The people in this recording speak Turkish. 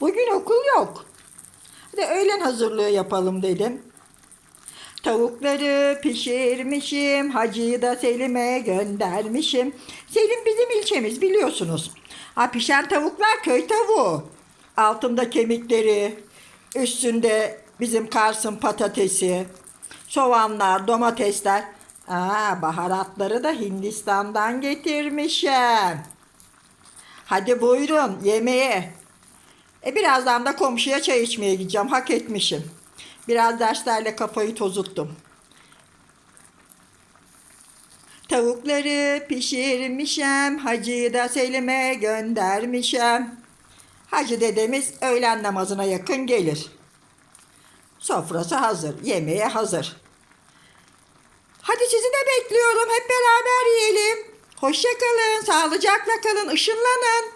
Bugün okul yok. Hadi öğlen hazırlığı yapalım dedim. Tavukları pişirmişim, hacıyı da Selim'e göndermişim. Selim bizim ilçemiz biliyorsunuz. Ha pişen tavuklar köy tavuğu. Altında kemikleri, üstünde bizim Kars'ın patatesi, soğanlar, domatesler. Aa, baharatları da Hindistan'dan getirmişim. Hadi buyurun yemeğe. E birazdan da komşuya çay içmeye gideceğim. Hak etmişim. Biraz derslerle kafayı tozuttum. Tavukları pişirmişem, hacıyı da Selim'e göndermişem. Hacı dedemiz öğlen namazına yakın gelir. Sofrası hazır, yemeğe hazır. Hadi sizi de bekliyorum, hep beraber yiyelim. Hoşça kalın, sağlıcakla kalın, ışınlanın.